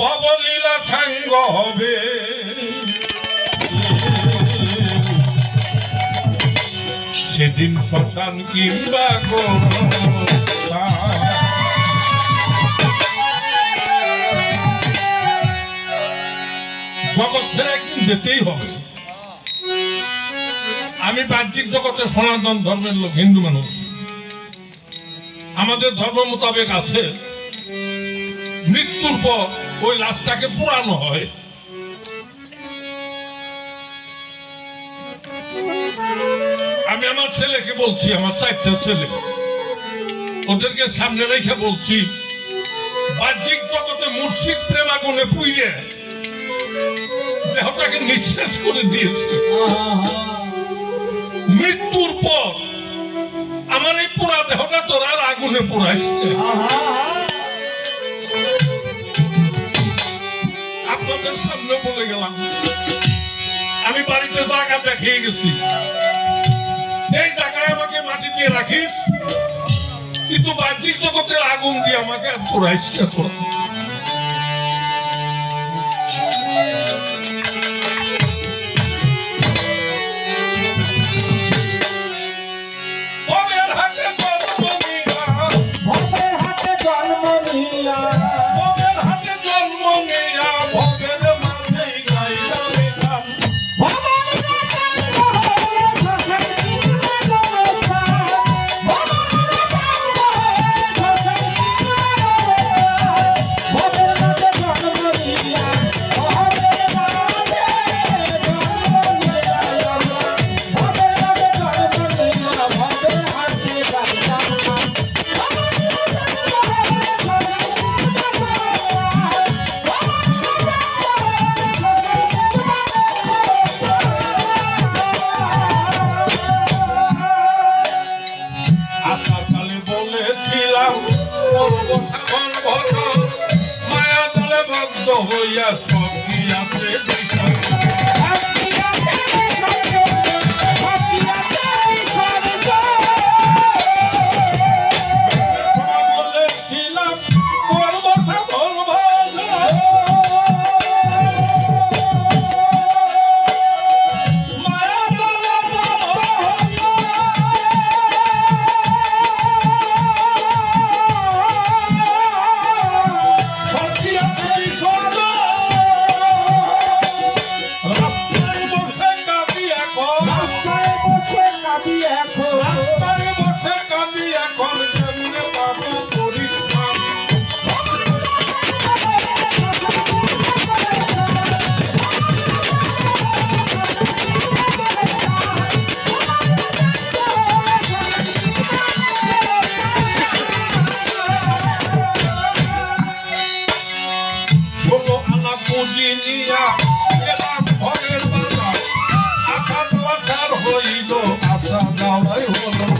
ভবলীলা সাঙ্গ হবে। সেদিন শ্মশান কিংবা জগৎ যেতেই হবে। আমি বাহ্যিক জগতে সনাতন ধর্মের লোক, হিন্দু মানুষ। আমাদের ধর্ম মোতাবেক আছে। মৃত্যুর পর ওই লাশটাকে পুরানো হয়। আমি আমার ছেলেকে বলছি, আমার চারটা ছেলে। ওদেরকে সামনে রেখে বলছি, বাহ্যিক জগতে মুর্শিদ প্রেমাগুনে পুইয়ে দেহটাকে নিঃশেষ করে দিয়েছে। মৃত্যুর পর আমার এই পুরা দেহটা তোর আর আগুনে পুরাইছে সামনে বলে গেলাম আমি বাড়িতে জায়গা দেখিয়ে গেছি এই জায়গায় আমাকে মাটি দিয়ে রাখিস, কিন্তু বাহ্যিক জগতের আগুন দিয়ে আমাকে আর তোরা। বদ্ধ হইয়া সব কি আছে? বসে কাঁদি এখন কেমনে পাবো পরিত্রাণ ষোলো 上高楼，我们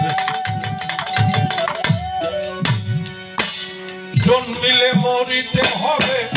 জন্মিলে মরিতে হবে।